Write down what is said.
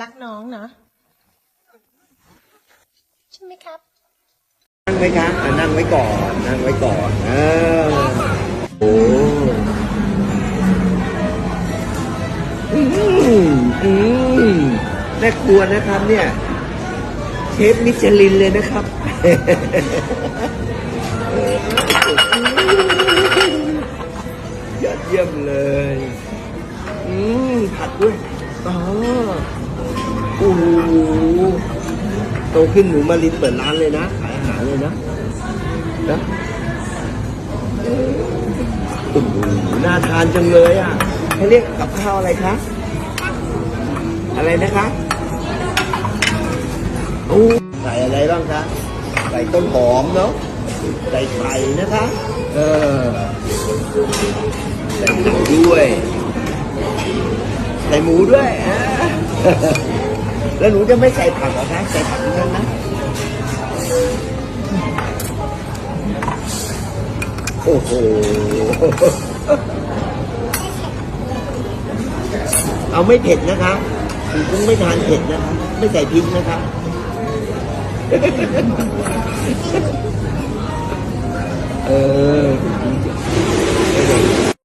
รักน้องเนาะใช่ไหมครับ นั่งไหมคะอะนั่งไว้ก่อน นั่งไว้ก่อนเออโอ้อืมอืมแม่ครัวนะครับเนี่ย เชฟมิชลินเลยนะครับเออยอดเยี่ยมเลย อืมผัดด้วย อ๋อโอ้โหโตขึ้นหนูมาลินเปิดร้านเลยนะ ขายอาหารเลยนะนะโอ้โหน่าทานจังเลยอะเขาเรียกกับข้าวอะไรคะ อะไรนะคะโอ้ใส่อะไรบ้างคะ ใส่ต้นหอมเนาะ ใส่ไข่นะคะ เออ ใส่ด้วย ใส่หมูด้วยอ่าแล้วหนูจะไม่ใส่ผักเหรอคะใส่ผักนั่นนะโอ้โห เอาไม่เผ็ดนะคะหนูคงไม่ทานเผ็ดนะคะ ไม่ใส่พริกนะคะ